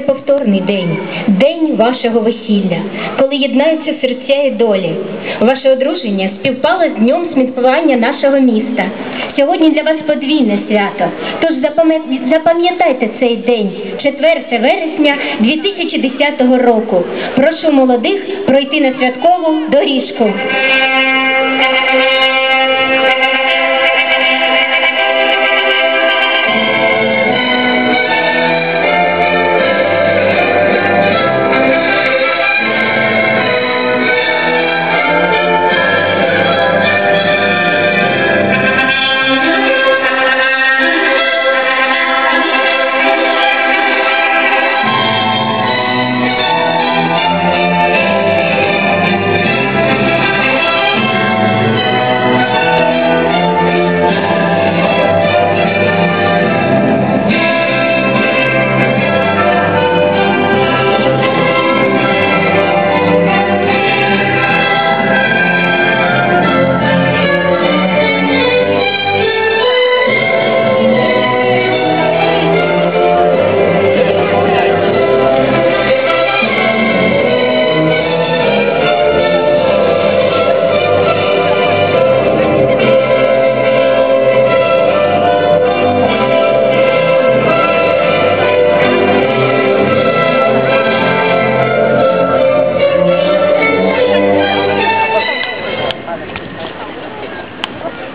Неповторний день, день вашого весілля, коли єднаються серця і долі. Ваше одруження співпало з днем святкування нашого міста. Сьогодні для вас подвійне свято. Тож запам'ятайте цей день, 4 вересня 2010 року. Прошу молодих пройти на святкову доріжку.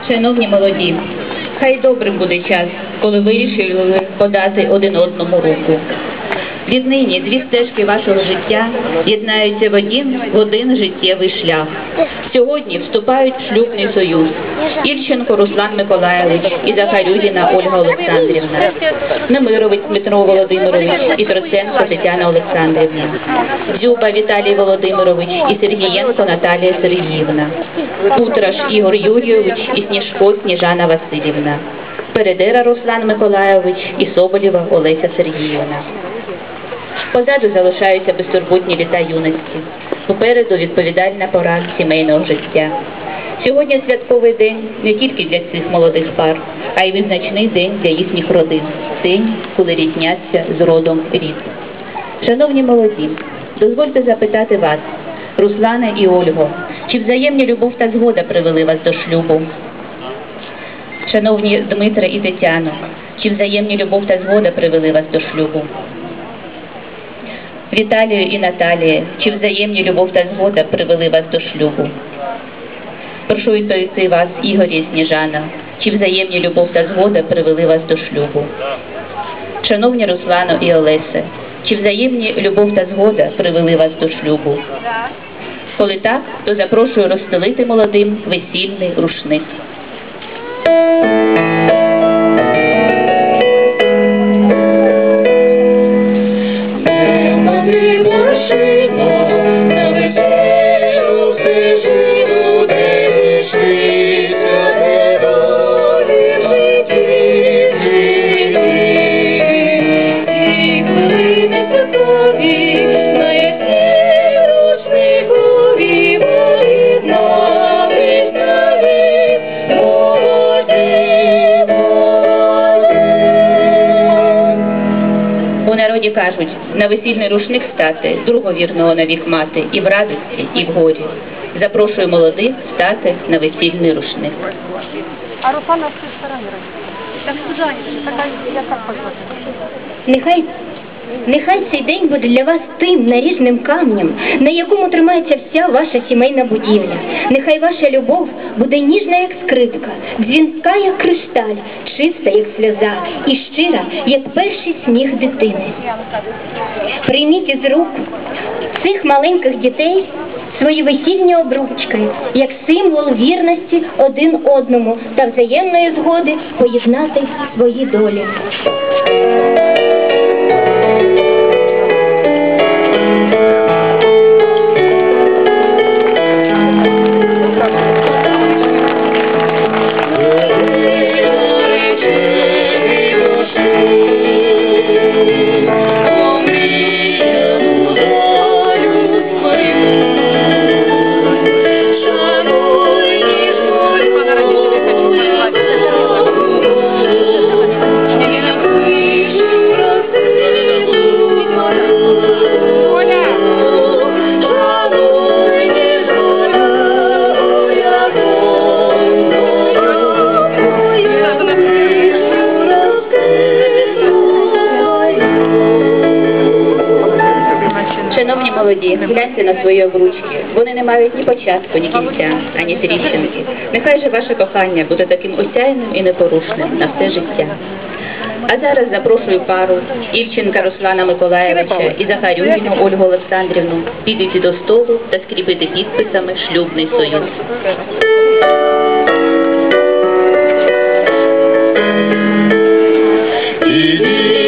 Шановні молоді, хай добрим буде час, коли вирішили подати один одному руку. Віднині дві стежки вашого життя єднаються в один, в один життєвий шлях. Сьогодні вступають в шлюбний союз. Ільченко Руслан Миколаєвич і Захарюдіна Ольга Олександрівна, Немировець Дмитро Володимирович і Троценко Тетяна Олександрівна, Дзюба Віталій Володимирович і Сергієнко Наталія Сергіївна, Утраш Ігор Юрійович і Сніжко Сніжана Васильівна, Передера Руслан Миколайович і Соболєва Олеся Сергіївна. Позаду залишаються безтурботні літа юності. Попереду відповідальна пора сімейного життя. Сьогодні святковий день не тільки для цих молодих пар, а й визначний день для їхніх родин. День, коли рідняться з родом рід. Шановні молоді, дозвольте запитати вас, Руслане і Ольго, чи взаємні любов та згода привели вас до шлюбу? Шановні Дмитра і Тетяно, чи взаємні любов та згода привели вас до шлюбу? Віталію і Наталія, чи взаємні любов та згода привели вас до шлюбу? Прошу відповісти вас, Ігорі і Сніжана, чи взаємні любов та згода привели вас до шлюбу? Шановні Руслано і Олесе, чи взаємні любов та згода привели вас до шлюбу? Коли так, то запрошую розстелити молодим весільний рушник. Кажуть, на весільний рушник стати, другого вірного навік мати, і в радості, і в горі. Запрошую молодих стати на весільний рушник. А Руслана з цієї сторони. Так я так позвати. Нехай, нехай цей день буде для вас тим наріжним камнем, на якому тримається вся ваша сімейна будівля. Нехай ваша любов буде ніжна, як скрипка, дзвінка, як кришталь, чиста, як сльоза, і щира, як перший сніг дитини. Прийміть із рук цих маленьких дітей свої весільні обручки, як символ вірності один одному та взаємної згоди поєднати свої долі. Молоді, гляньте на свої обручки. Вони не мають ні початку, ні кінця, ані тріщинки. Нехай же ваше кохання буде таким осяйним і непорушним на все життя. А зараз запрошую пару Ільченка Руслана Миколаєвича і Захарюгіну Ольгу Олександрівну підійти до столу та скріпити підписами шлюбний союз. Запрошую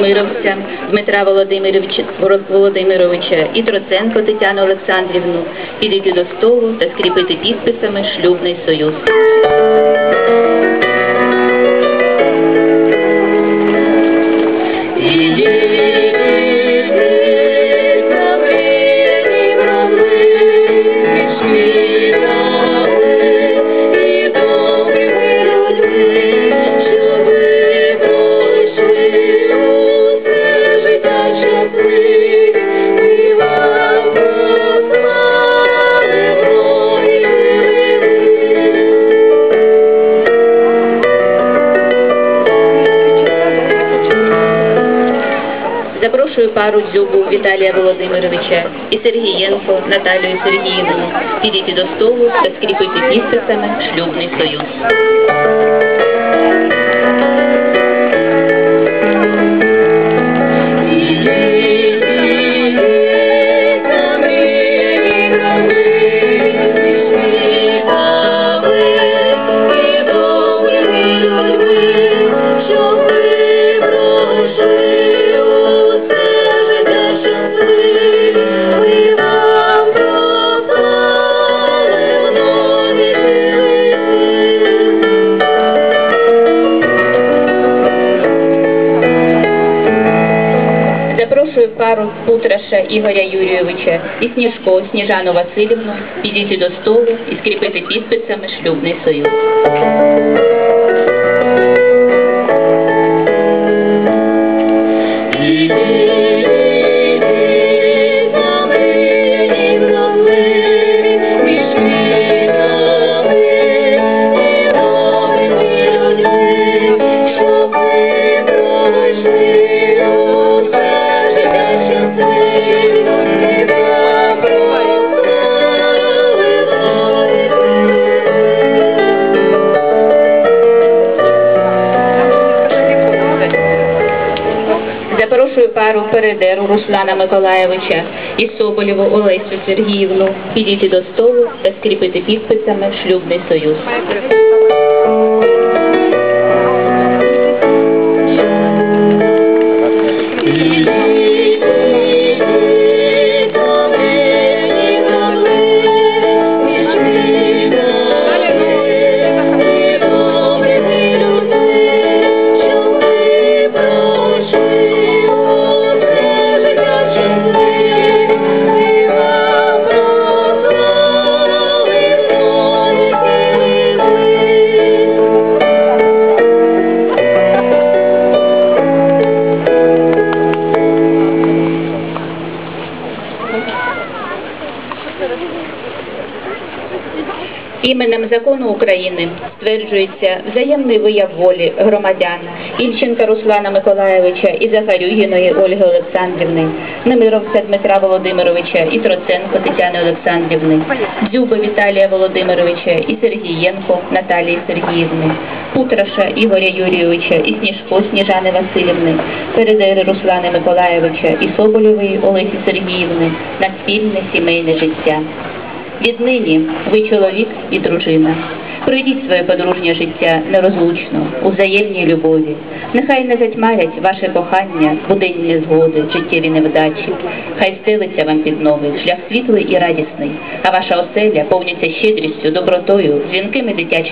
пару Дмитра Володимировича і Троценко Тетяну Олександрівну підійти до столу та скріпити підписами шлюбний союз. Запрошую пару Дзюбу Віталія Володимировича і Сергієнко Наталію Сергіївну підійти до столу та скріпити місяцями шлюбний союз. Запрошую пару Ігоря Юрійовича і Сніжко Сніжану Васильівну підійти до столу і скріпити підписами шлюбний союз. Передеру Руслана Миколаєвича і Соболєву Олесю Сергіївну підійти до столу та скріпити підписами шлюбний союз. Іменем закону України стверджується взаємний вияв волі громадян Ільченка Руслана Миколаєвича і Захарюгіної Ольги Олександрівни, Немировця Дмитра Володимировича і Троценко Тетяни Олександрівни, Дзюба Віталія Володимировича і Сергієнко Наталії Сергіївни, Путраша Ігоря Юрійовича і Сніжко Сніжани Васильівни, Передери Руслани Миколаєвича і Соболєвої Олесі Сергіївни на спільне сімейне життя. Віднині ви чоловік і дружина. Пройдіть своє подружнє життя нерозлучно, у взаємній любові. Нехай не затьмарять ваше кохання, буденні незгоди, життєві невдачі. Хай стелиться вам під ноги, шлях світлий і радісний, а ваша оселя повниться щедрістю, добротою, дзвінкими дитячими.